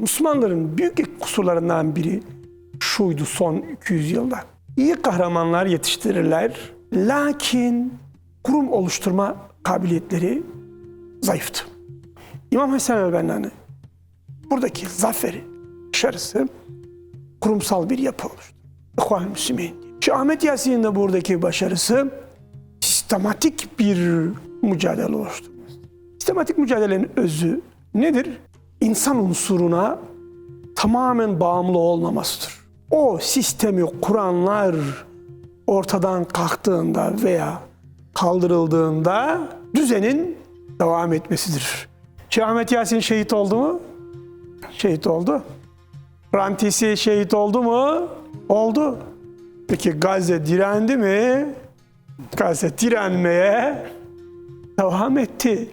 Müslümanların büyük kusurlarından biri şuydu son 200 yılda. İyi kahramanlar yetiştirirler lakin kurum oluşturma kabiliyetleri zayıftı. İmam Hasan el-Bennani buradaki zaferi başarısı kurumsal bir yapı oluştu. İhvan Müslümin. Şu Ahmet Yasin'in de buradaki başarısı sistematik bir mücadele oluşturması. Sistematik mücadelenin özü nedir? İnsan unsuruna tamamen bağımlı olmamasıdır. O sistemi kuranlar ortadan kalktığında veya kaldırıldığında düzenin devam etmesidir. Ahmet Yasin şehit oldu mu? Şehit oldu. Rantisi şehit oldu mu? Oldu. Peki Gazze direndi mi? Gazze direnmeye devam etti.